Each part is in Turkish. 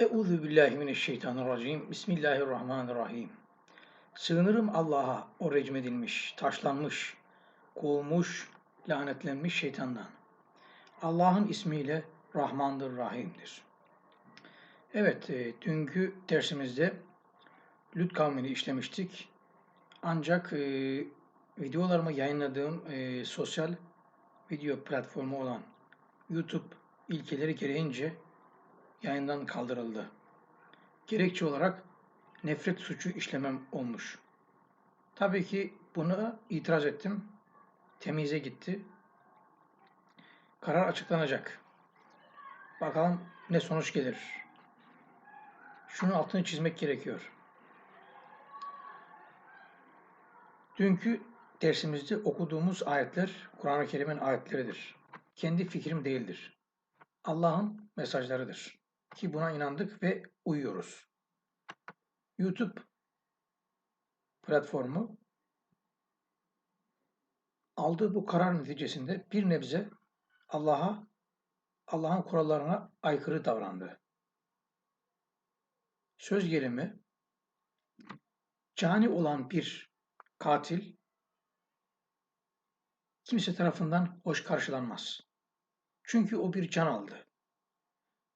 Euzu billahi mineşşeytanirracim. Bismillahirrahmanirrahim. Sığınırım Allah'a o recmedilmiş, taşlanmış, kovulmuş, lanetlenmiş şeytandan. Allah'ın ismiyle Rahmandır, Rahim'dir. Evet, e, dünkü dersimizde Lüt kavmini işlemiştik. Ancak e, videolarımı yayınladığım e, sosyal video platformu olan YouTube ilkeleri gereğince yayından kaldırıldı. Gerekçe olarak nefret suçu işlemem olmuş. Tabii ki buna itiraz ettim. Temize gitti. Karar açıklanacak. Bakalım ne sonuç gelir. Şunun altını çizmek gerekiyor. Dünkü dersimizde okuduğumuz ayetler Kur'an-ı Kerim'in ayetleridir. Kendi fikrim değildir. Allah'ın mesajlarıdır. Ki buna inandık ve uyuyoruz. YouTube platformu aldığı bu karar neticesinde bir nebze Allah'a, Allah'ın kurallarına aykırı davrandı. Söz gelimi cani olan bir katil kimse tarafından hoş karşılanmaz. Çünkü o bir can aldı.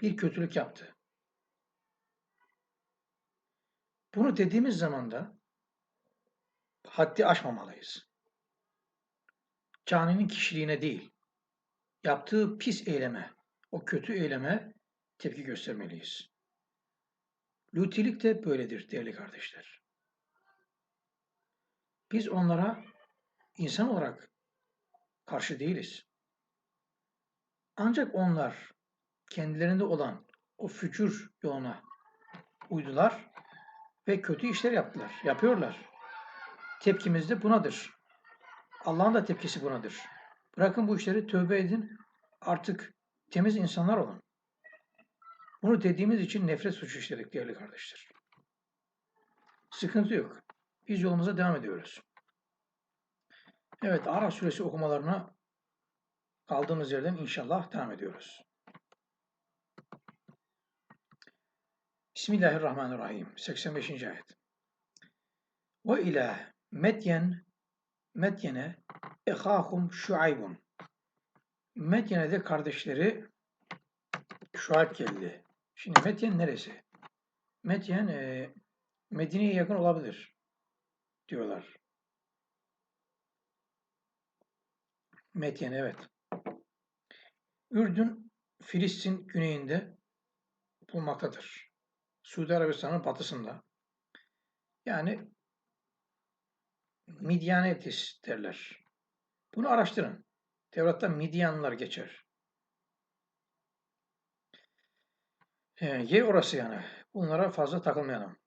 Bir kötülük yaptı. Bunu dediğimiz zaman da haddi aşmamalıyız. Caninin kişiliğine değil, yaptığı pis eyleme, o kötü eyleme tepki göstermeliyiz. Lutilik de böyledir değerli kardeşler. Biz onlara insan olarak karşı değiliz. Ancak onlar kendilerinde olan o fücur yoluna uydular ve kötü işler yaptılar, yapıyorlar. Tepkimiz de bunadır. Allah'ın da tepkisi bunadır. Bırakın bu işleri tövbe edin, artık temiz insanlar olun. Bunu dediğimiz için nefret suçu işledik değerli kardeşler. Sıkıntı yok. Biz yolumuza devam ediyoruz. Evet, Araf suresi okumalarına kaldığımız yerden inşallah devam ediyoruz. Bismillahirrahmanirrahim. 85. ayet. Ve ila Medyen Medyen'e ehahum şuaybun. Medyen'e kardeşleri Şuayb geldi. Şimdi Medyen neresi? Medyen e, Medine'ye yakın olabilir diyorlar. Medyen evet. Ürdün Filistin güneyinde bulmaktadır. Suudi Arabistan'ın batısında. Yani Midyanetis derler. Bunu araştırın. Tevrat'ta Midyanlar geçer. Ee, yer orası yani. Bunlara fazla takılmayalım.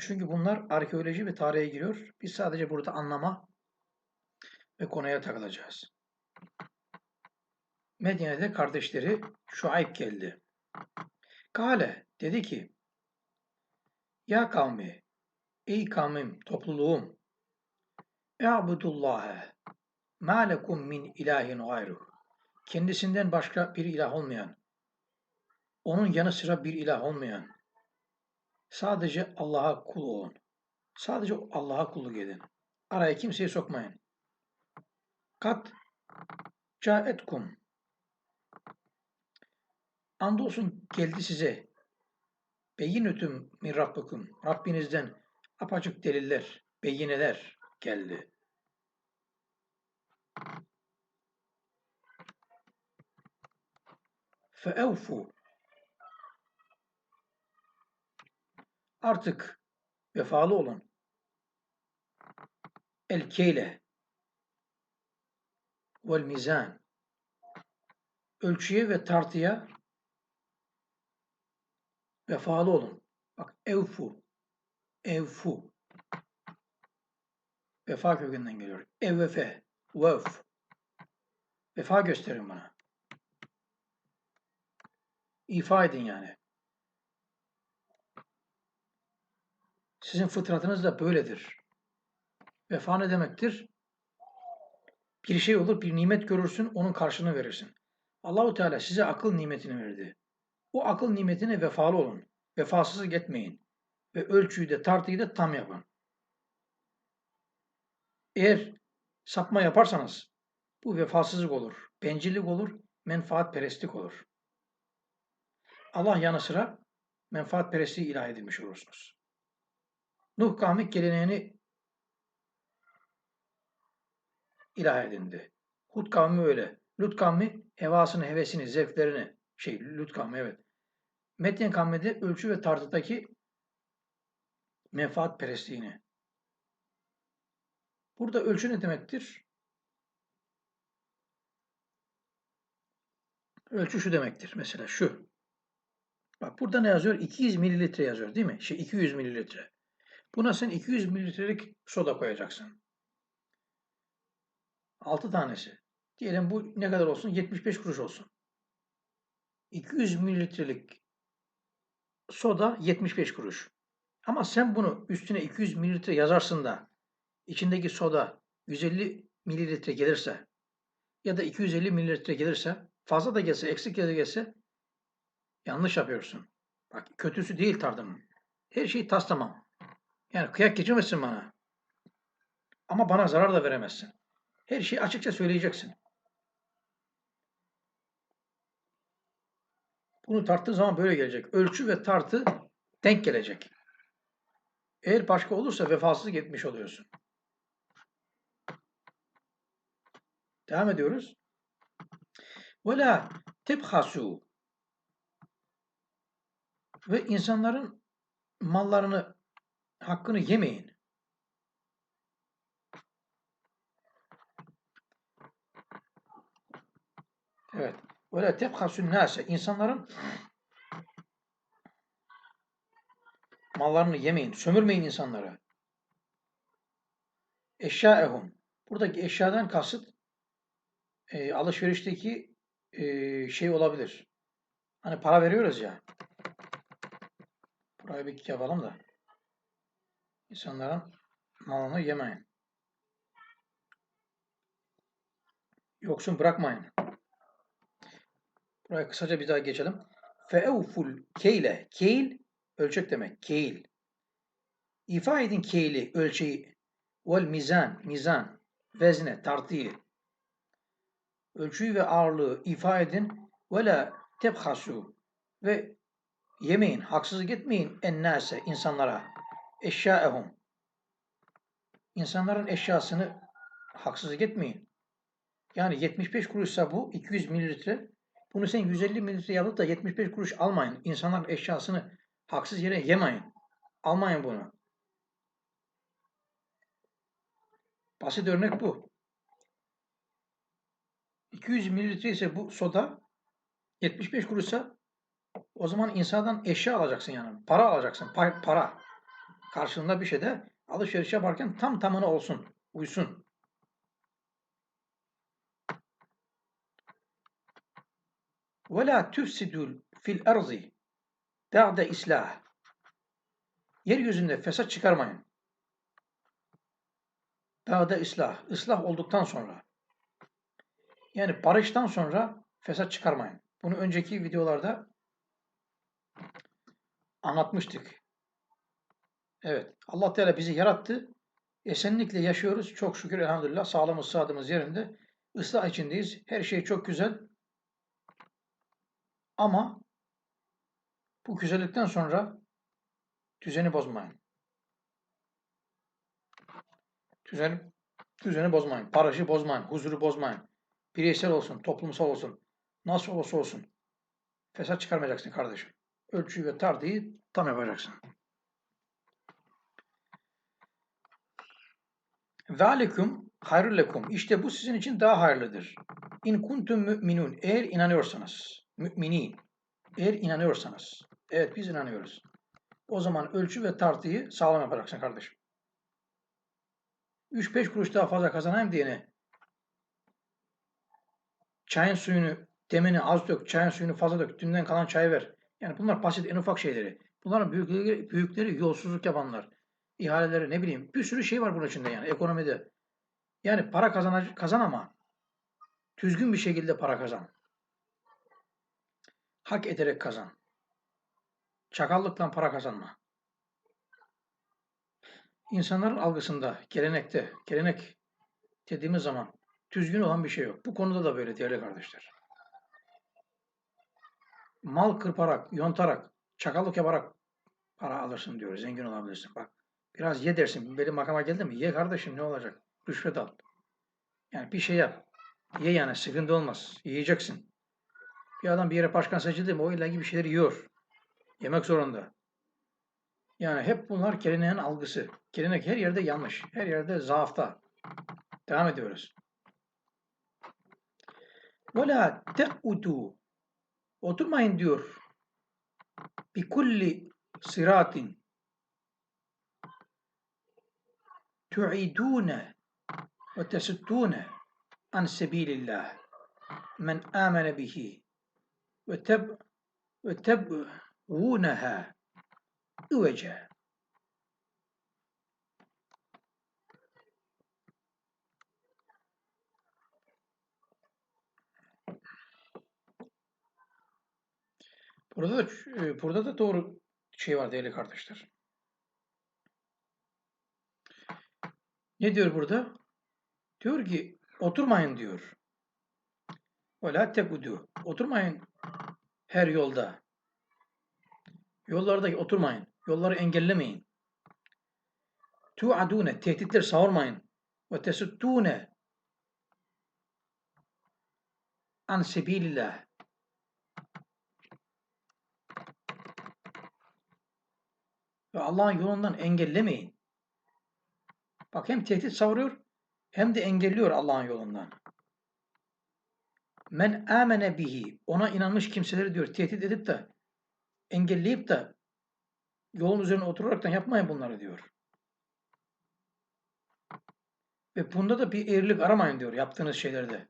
Çünkü bunlar arkeoloji ve tarihe giriyor. Biz sadece burada anlama ve konuya takılacağız. Medine'de kardeşleri Şuayb geldi. Kale dedi ki Ya kavmi ey kavmim topluluğum E'budullâhe mâ lekum min ilahin gayru kendisinden başka bir ilah olmayan onun yanı sıra bir ilah olmayan sadece Allah'a kul olun. Sadece Allah'a kulluk edin. Araya kimseyi sokmayın. Kat caetkum Andolsun geldi size beyinütüm min rabbikum Rabbinizden apaçık deliller, beyineler geldi. Feevfu Artık vefalı olun. El keyle vel mizan ölçüye ve tartıya Vefalı olun. Bak evfu. Evfu. Vefa kökünden geliyor. Evvefe. Vef. Vefa gösterin bana. İfa edin yani. Sizin fıtratınız da böyledir. Vefa ne demektir? Bir şey olur, bir nimet görürsün, onun karşılığını verirsin. Allahu Teala size akıl nimetini verdi. O akıl nimetine vefalı olun. Vefasızlık etmeyin. Ve ölçüyü de tartıyı da tam yapın. Eğer sapma yaparsanız bu vefasızlık olur, bencillik olur, menfaatperestlik olur. Allah yanı sıra menfaatperestliği ilah edilmiş olursunuz. Nuh kavmi geleneğini ilah edindi. Hud kavmi öyle. Lut kavmi hevasını, hevesini, zevklerini, şey Lut kavmi evet. Medyen kavmi de ölçü ve tartıdaki menfaat perestliğini. Burada ölçü ne demektir? Ölçü şu demektir. Mesela şu. Bak burada ne yazıyor? 200 mililitre yazıyor değil mi? Şey 200 mililitre. Buna sen 200 mililitrelik soda koyacaksın. 6 tanesi. Diyelim bu ne kadar olsun? 75 kuruş olsun. 200 mililitrelik soda 75 kuruş. Ama sen bunu üstüne 200 mililitre yazarsın da içindeki soda 150 mililitre gelirse ya da 250 mililitre gelirse fazla da gelse eksik da gelse yanlış yapıyorsun. Bak kötüsü değil tardımın. Her şey tas tamam. Yani kıyak geçirmesin bana. Ama bana zarar da veremezsin. Her şeyi açıkça söyleyeceksin. Bunu tarttığı zaman böyle gelecek. Ölçü ve tartı denk gelecek. Eğer başka olursa vefasızlık etmiş oluyorsun. Devam ediyoruz. Ve la tebhasu ve insanların mallarını hakkını yemeyin. Evet. Ve la tebhasun nase insanların mallarını yemeyin, sömürmeyin insanlara. Eşyaehum. Buradaki eşyadan kasıt e, alışverişteki e, şey olabilir. Hani para veriyoruz ya. Burayı bir yapalım da. İnsanların malını yemeyin. Yoksun bırakmayın. Buraya kısaca bir daha geçelim. Feevful keyle. Keil ölçek demek. Keil. İfa edin keyli, ölçeği. Vel mizan, mizan. Vezne, tartıyı. Ölçüyü ve ağırlığı ifa edin. Ve tebhasu. Ve yemeyin, haksızlık etmeyin ennase, insanlara. Eşyaehum. İnsanların eşyasını haksızlık etmeyin. Yani 75 kuruşsa bu 200 mililitre. Bunu sen 150 mililitre yapıp da 75 kuruş almayın. İnsanların eşyasını haksız yere yemeyin. Almayın bunu. Basit örnek bu. 200 mililitre ise bu soda 75 kuruşsa o zaman insandan eşya alacaksın yani. Para alacaksın. Para. Karşılığında bir şey de alışveriş yaparken tam tamına olsun. Uysun. Ve la tüfsidül fil erzi ba'de islah. Yeryüzünde fesat çıkarmayın. Ba'de islah. Islah olduktan sonra. Yani barıştan sonra fesat çıkarmayın. Bunu önceki videolarda anlatmıştık. Evet. Allah Teala bizi yarattı. Esenlikle yaşıyoruz. Çok şükür elhamdülillah. Sağlığımız, sağlığımız yerinde. Islah içindeyiz. Her şey çok güzel. Ama bu güzellikten sonra düzeni bozmayın. Düzen, düzeni bozmayın. Barışı bozmayın. Huzuru bozmayın. Bireysel olsun, toplumsal olsun. Nasıl olursa olsun. Fesat çıkarmayacaksın kardeşim. Ölçüyü ve tartıyı tam yapacaksın. Zalikum hayrul lekum. İşte bu sizin için daha hayırlıdır. İn kuntum müminun. Eğer inanıyorsanız. Müminin. Eğer inanıyorsanız. Evet biz inanıyoruz. O zaman ölçü ve tartıyı sağlam yapacaksın kardeşim. 3-5 kuruş daha fazla kazanayım diyene çayın suyunu demini az dök, çayın suyunu fazla dök, dünden kalan çayı ver. Yani bunlar basit en ufak şeyleri. Bunların büyükleri, büyükleri yolsuzluk yapanlar. ihaleleri ne bileyim bir sürü şey var bunun içinde yani ekonomide. Yani para kazan, kazan ama düzgün bir şekilde para kazan. Hak ederek kazan. Çakallıkla para kazanma. İnsanların algısında, gelenekte, gelenek dediğimiz zaman düzgün olan bir şey yok. Bu konuda da böyle değerli kardeşler. Mal kırparak, yontarak, çakallık yaparak para alırsın diyor. Zengin olabilirsin. Bak biraz ye dersin. Benim makama geldi mi? Ye kardeşim ne olacak? Rüşvet al. Yani bir şey yap. Ye yani sıkıntı olmaz. Yiyeceksin. Bir adam bir yere başkan seçildi mi o illa bir şeyler yiyor. Yemek zorunda. Yani hep bunlar geleneğin algısı. Gelenek her yerde yanlış. Her yerde zaafta. Devam ediyoruz. Ve la te'udu Oturmayın diyor. Bi kulli siratin tu'idune ve tesuttune an sebilillah men amene bihi ve teb ve teb'uneha üvece. Burada da e, burada da doğru şey var değerli kardeşler. Ne diyor burada? Diyor ki oturmayın diyor. Vela tekudu. Oturmayın her yolda. Yollarda oturmayın. Yolları engellemeyin. Tu'adune. Tehditler savurmayın. Ve tesuttune an sebilillah. Ve Allah'ın yolundan engellemeyin. Bak hem tehdit savuruyor hem de engelliyor Allah'ın yolundan. Men amene bihi. Ona inanmış kimseleri diyor tehdit edip de engelleyip de yolun üzerine oturaraktan yapmayın bunları diyor. Ve bunda da bir eğrilik aramayın diyor yaptığınız şeylerde.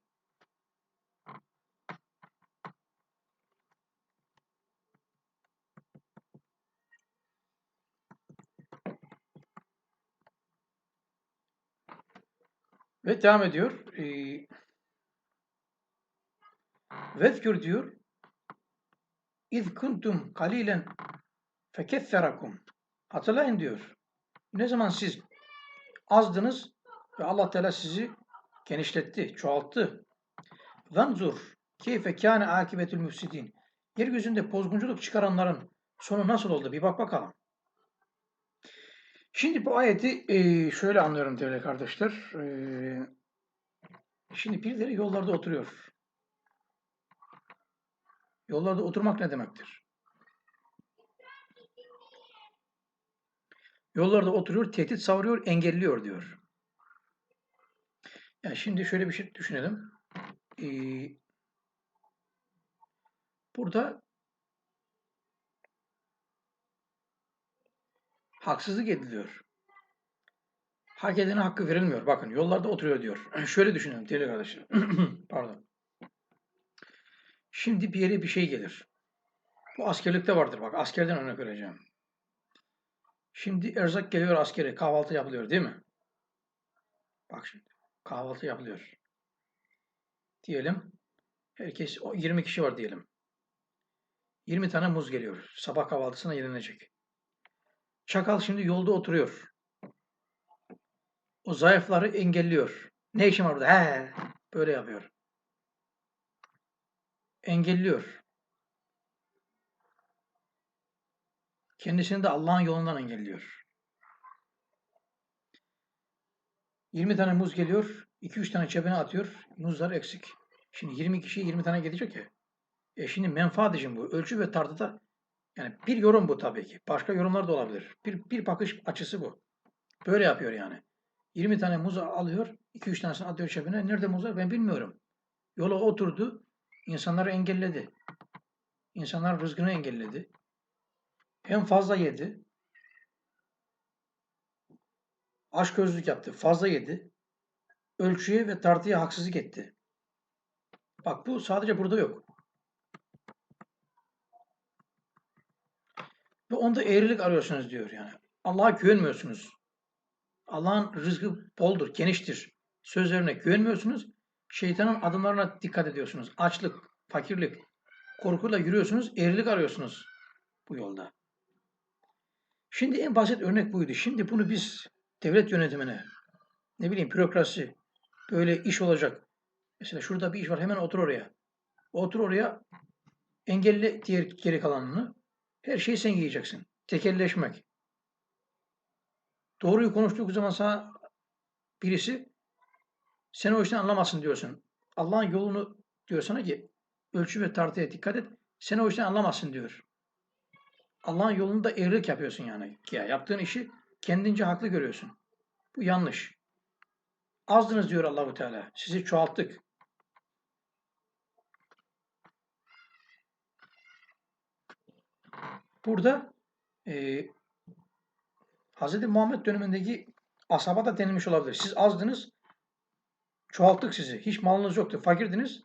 Ve devam ediyor. Ee, Vezkür diyor. İz kuntum kalilen fekefferakum. Hatırlayın diyor. Ne zaman siz azdınız ve Allah Teala sizi genişletti, çoğalttı. Zanzur keyfe kâne akibetül müfsidin. Yeryüzünde bozgunculuk çıkaranların sonu nasıl oldu? Bir bak bakalım. Şimdi bu ayeti e, şöyle anlıyorum değerli kardeşler. E, şimdi birileri yollarda oturuyor. Yollarda oturmak ne demektir? Yollarda oturuyor, tehdit savuruyor, engelliyor diyor. Yani şimdi şöyle bir şey düşünelim. Ee, burada haksızlık ediliyor. Hak edene hakkı verilmiyor. Bakın yollarda oturuyor diyor. Şöyle düşünelim değerli kardeşlerim. Pardon. Şimdi bir yere bir şey gelir. Bu askerlikte vardır bak. Askerden örnek vereceğim. Şimdi erzak geliyor askere. Kahvaltı yapılıyor değil mi? Bak şimdi. Kahvaltı yapılıyor. Diyelim. Herkes 20 kişi var diyelim. 20 tane muz geliyor. Sabah kahvaltısına yenilecek. Çakal şimdi yolda oturuyor. O zayıfları engelliyor. Ne işim var burada? He, böyle yapıyor. Engelliyor. Kendisini de Allah'ın yolundan engelliyor. 20 tane muz geliyor, 2-3 tane cebine atıyor, muzlar eksik. Şimdi 20 kişiye 20 tane gelecek ya. E şimdi menfaat için bu. Ölçü ve tartıda yani bir yorum bu tabii ki. Başka yorumlar da olabilir. Bir, bir bakış açısı bu. Böyle yapıyor yani. 20 tane muz alıyor, 2-3 tanesini atıyor cebine. Nerede muzlar ben bilmiyorum. Yola oturdu, insanları engelledi. İnsanlar rızkını engelledi. Hem fazla yedi, aç gözlük yaptı, fazla yedi, ölçüye ve tartıya haksızlık etti. Bak bu sadece burada yok. Ve onda eğrilik arıyorsunuz diyor yani. Allah'a güvenmiyorsunuz. Allah'ın rızkı boldur, geniştir. Sözlerine güvenmiyorsunuz. Şeytanın adımlarına dikkat ediyorsunuz. Açlık, fakirlik, korkuyla yürüyorsunuz, eğrilik arıyorsunuz bu yolda. Şimdi en basit örnek buydu. Şimdi bunu biz devlet yönetimine, ne bileyim bürokrasi, böyle iş olacak. Mesela şurada bir iş var hemen otur oraya. Otur oraya engelle diğer geri kalanını. Her şeyi sen yiyeceksin. Tekelleşmek. Doğruyu konuştuğu zaman sana birisi sen o işten anlamazsın diyorsun. Allah'ın yolunu diyor sana ki ölçü ve tartıya dikkat et. Sen o işten anlamazsın diyor. Allah'ın yolunda eğrilik yapıyorsun yani. Ya yaptığın işi kendince haklı görüyorsun. Bu yanlış. Azdınız diyor Allahu Teala. Sizi çoğalttık. Burada e, Hz. Muhammed dönemindeki asaba da denilmiş olabilir. Siz azdınız, çoğalttık sizi. Hiç malınız yoktu, fakirdiniz.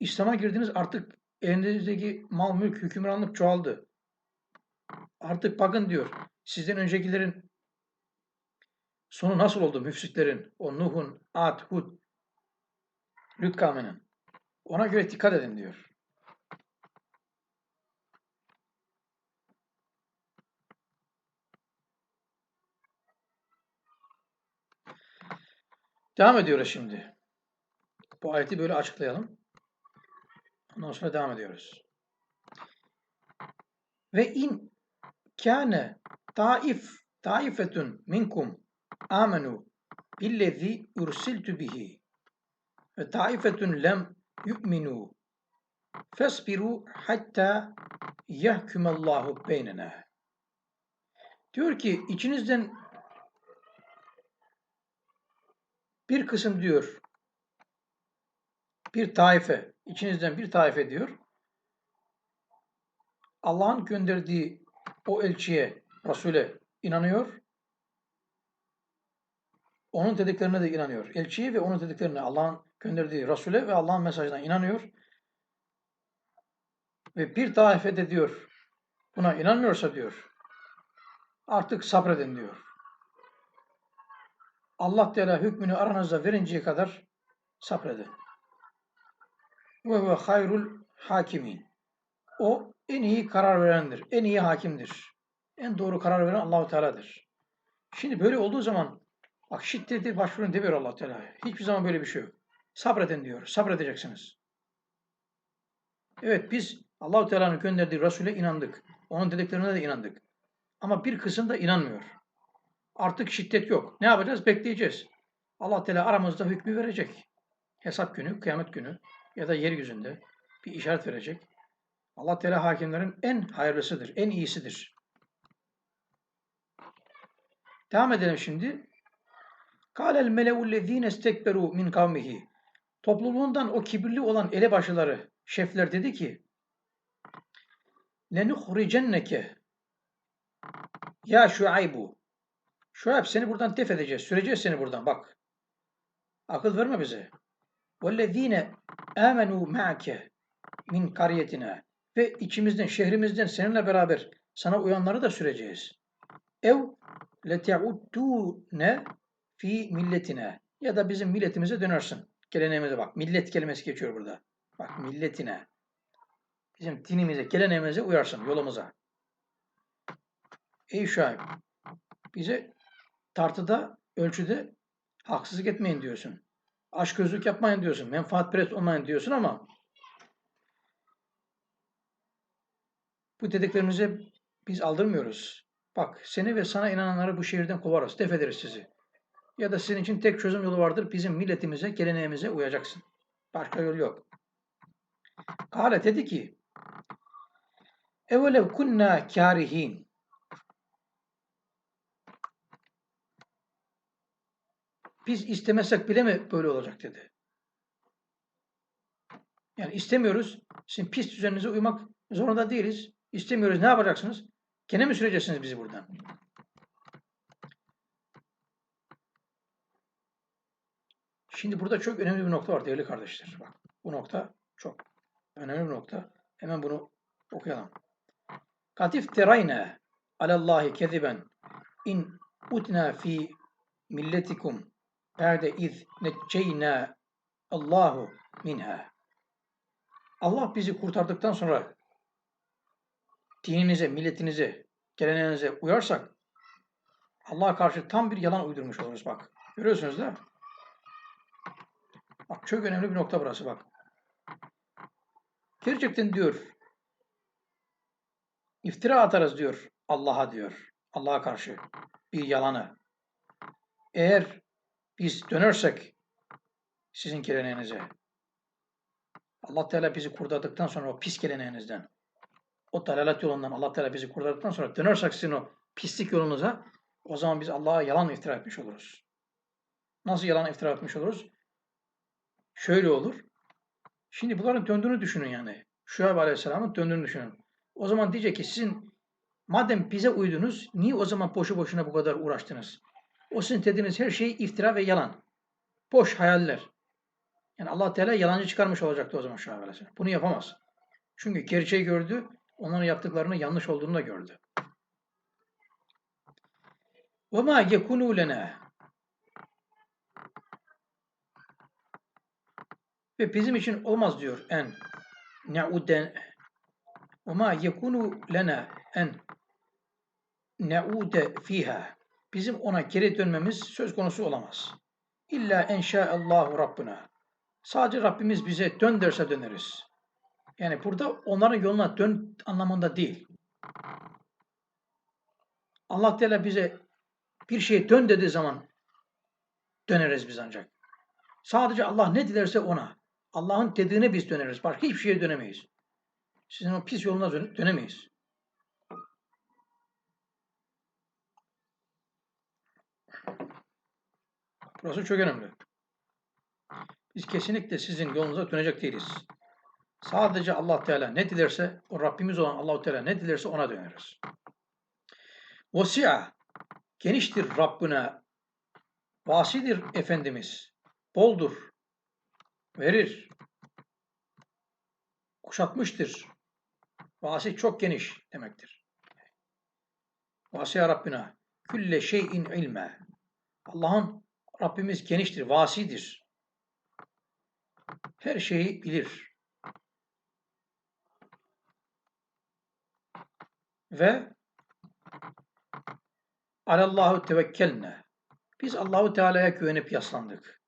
İslam'a girdiniz artık elinizdeki mal, mülk, hükümranlık çoğaldı. Artık bakın diyor, sizden öncekilerin sonu nasıl oldu müfsitlerin, o Nuh'un, Ad, Hud, Lüt kavminin. Ona göre dikkat edin diyor. Devam ediyoruz şimdi. Bu ayeti böyle açıklayalım. Ondan sonra devam ediyoruz. Ve in kâne taif taifetun minkum amenu billezî ursiltu bihi ve taifetun lem yu'minu fesbiru hatta yahkumallahu beynena. Diyor ki içinizden bir kısım diyor bir taife, içinizden bir taife diyor Allah'ın gönderdiği o elçiye, Resul'e inanıyor. Onun dediklerine de inanıyor. Elçiye ve onun dediklerine Allah'ın gönderdiği Resul'e ve Allah'ın mesajına inanıyor. Ve bir taife de diyor buna inanmıyorsa diyor artık sabredin diyor. Allah Teala hükmünü aranızda verinceye kadar sabredin. Ve huve hayrul hakimin. O en iyi karar verendir. En iyi hakimdir. En doğru karar veren Allahu Teala'dır. Şimdi böyle olduğu zaman bak şiddeti başvurun demiyor Allah Teala. Hiçbir zaman böyle bir şey yok. Sabredin diyor. Sabredeceksiniz. Evet biz Allahu Teala'nın gönderdiği Resul'e inandık. Onun dediklerine de inandık. Ama bir kısım da inanmıyor. Artık şiddet yok. Ne yapacağız? Bekleyeceğiz. Allah Teala aramızda hükmü verecek. Hesap günü, kıyamet günü ya da yeryüzünde bir işaret verecek. Allah Teala hakimlerin en hayırlısıdır, en iyisidir. Devam edelim şimdi. Kâlel melevüllezîne istekberû min kavmihi. Topluluğundan o kibirli olan elebaşıları, şefler dedi ki lenuhricenneke ya şuaybu Şuayb seni buradan def edeceğiz. Süreceğiz seni buradan bak. Akıl verme bize. وَالَّذ۪ينَ آمَنُوا مَعَكَ min kariyetine ve içimizden, şehrimizden seninle beraber sana uyanları da süreceğiz. Ev lete'uddûne fi milletine ya da bizim milletimize dönersin. Geleneğimize bak. Millet kelimesi geçiyor burada. Bak milletine. Bizim dinimize, geleneğimize uyarsın, yolumuza. Ey Şuayb, bize tartıda, ölçüde haksızlık etmeyin diyorsun. Aşk gözlük yapmayın diyorsun. Menfaat perest olmayın diyorsun ama bu dediklerimize biz aldırmıyoruz. Bak seni ve sana inananları bu şehirden kovarız. Def ederiz sizi. Ya da sizin için tek çözüm yolu vardır. Bizim milletimize, geleneğimize uyacaksın. Başka yol yok. Kale dedi ki Evvelev kunna kârihin Biz istemesek bile mi böyle olacak dedi. Yani istemiyoruz. Sizin pis düzeninize uymak zorunda değiliz. İstemiyoruz. Ne yapacaksınız? Gene mi süreceksiniz bizi buradan? Şimdi burada çok önemli bir nokta var değerli kardeşler. Bak bu nokta çok önemli bir nokta. Hemen bunu okuyalım. Katif terayne alallahi keziben in utna fi milletikum Ba'de iz necceyna Allahu minha. Allah bizi kurtardıktan sonra dininize, milletinize, geleneğinize uyarsak Allah'a karşı tam bir yalan uydurmuş oluruz bak. Görüyorsunuz değil mi? Bak çok önemli bir nokta burası bak. Gerçekten diyor iftira atarız diyor Allah'a diyor. Allah'a karşı bir yalanı. Eğer biz dönersek sizin geleneğinize Allah Teala bizi kurtardıktan sonra o pis geleneğinizden o dalalet yolundan Allah Teala bizi kurtardıktan sonra dönersek sizin o pislik yolunuza o zaman biz Allah'a yalan iftira etmiş oluruz. Nasıl yalan iftira etmiş oluruz? Şöyle olur. Şimdi bunların döndüğünü düşünün yani. Şuayb Aleyhisselam'ın döndüğünü düşünün. O zaman diyecek ki sizin madem bize uydunuz niye o zaman boşu boşuna bu kadar uğraştınız? O sizin dediğiniz her şey iftira ve yalan. Boş hayaller. Yani Allah Teala yalancı çıkarmış olacaktı o zaman Şuayb Aleyhisselam. Bunu yapamaz. Çünkü gerçeği gördü, onların yaptıklarının yanlış olduğunu da gördü. وَمَا يَكُنُوا لَنَا Ve bizim için olmaz diyor en ne'uden وَمَا يَكُنُوا لَنَا en ne'ude fiha Bizim ona geri dönmemiz söz konusu olamaz. İlla enşa'allahu Rabbuna. Sadece Rabbimiz bize dön derse döneriz. Yani burada onların yoluna dön anlamında değil. Allah Teala bize bir şeye dön dediği zaman döneriz biz ancak. Sadece Allah ne dilerse ona. Allah'ın dediğine biz döneriz. Başka hiçbir şeye dönemeyiz. Sizin o pis yoluna dönemeyiz. Burası çok önemli. Biz kesinlikle sizin yolunuza dönecek değiliz. Sadece Allah Teala ne dilerse, o Rabbimiz olan Allah Teala ne dilerse ona döneriz. Vasi'a geniştir Rabbine, vasidir Efendimiz, boldur, verir, kuşatmıştır. Vasi çok geniş demektir. Vasi'a Rabbine, külle şeyin ilme. Allah'ın Rabbimiz geniştir, vasidir. Her şeyi bilir. Ve alallahu tevekkelne. Biz Allahu Teala'ya güvenip yaslandık.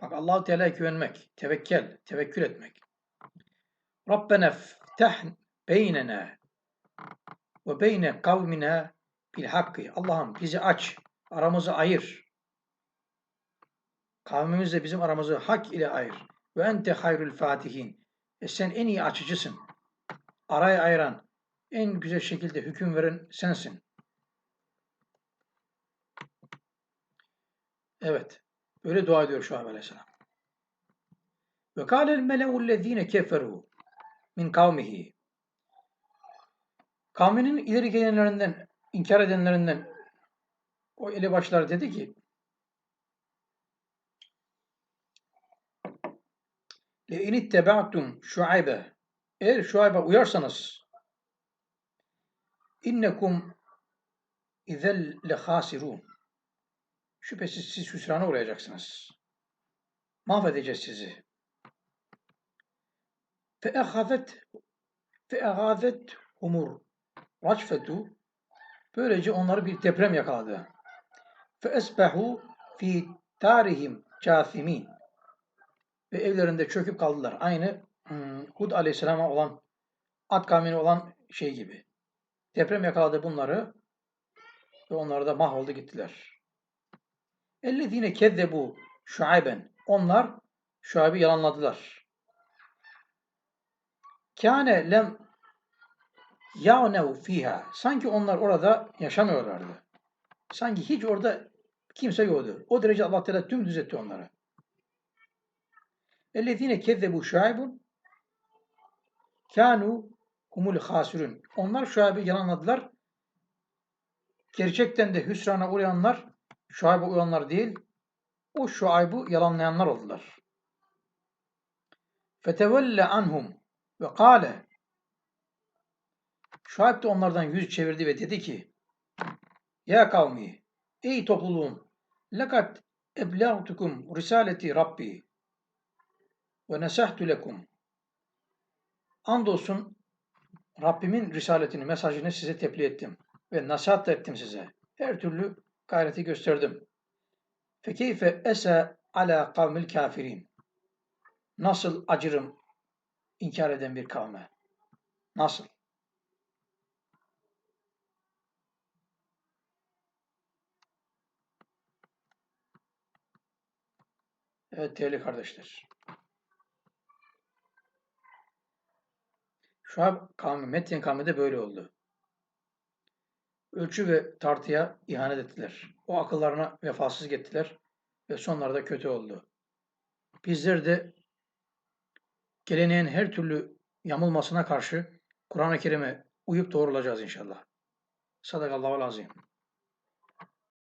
Bak Allahu Teala'ya güvenmek, tevekkel, tevekkül etmek. Rabbena fteh beynena ve beyne kavmina bil hakkı. Allah'ım bizi aç, aramızı ayır. Kavmimizle bizim aramızı hak ile ayır. Ve ente hayrul fatihin. E sen en iyi açıcısın. Arayı ayıran, en güzel şekilde hüküm veren sensin. Evet. Böyle dua ediyor Şuayb Aleyhisselam. Ve kâlel mele'ullezîne keferû min kavmihi. Kavminin ileri gelenlerinden, inkar edenlerinden o elebaşlar dedi ki Le inittebatum şuaybe eğer şuayba uyarsanız innekum izel le hasirun şüphesiz siz hüsrana uğrayacaksınız. Mahvedeceğiz sizi. Fe'ehazet fe'ehazet umur racfetu böylece onları bir deprem yakaladı. Fe'esbehu fi tarihim casimin ve evlerinde çöküp kaldılar. Aynı Hud aleyhisselama olan Ad kavmine olan şey gibi. Deprem yakaladı bunları ve onlar da mahvoldu gittiler. Ellezine kezzebu şuayben. Onlar Şuayb'i yalanladılar. Kâne lem yânev fiha. Sanki onlar orada yaşamıyorlardı. Sanki hiç orada kimse yoktu. O derece Allah Teala tüm düzetti onları. Ellezine kezzebu şuaybun kânu humul hasirun. Onlar Şuayb'i yalanladılar. Gerçekten de hüsrana uğrayanlar Şuayb'a uyanlar değil, o Şuayb'ı yalanlayanlar oldular. Fetevelle anhum ve kâle Şuayb de onlardan yüz çevirdi ve dedi ki Ya kavmi, ey topluluğum, lekat eblağtukum risaleti Rabbi ve nesahtu lekum. Andolsun Rabbimin risaletini, mesajını size tebliğ ettim ve nasihat da ettim size. Her türlü gayreti gösterdim. Fekeyfe ese ala kavmil kafirin. Nasıl acırım inkar eden bir kavme? Nasıl? Evet değerli kardeşler. Şu an kavmi, Medyen kavmi de böyle oldu. Ölçü ve tartıya ihanet ettiler. O akıllarına vefasız gittiler ve sonlarda kötü oldu. Bizler de geleneğin her türlü yamulmasına karşı Kur'an-ı Kerim'e uyup doğrulacağız inşallah. Sadakallahu azim.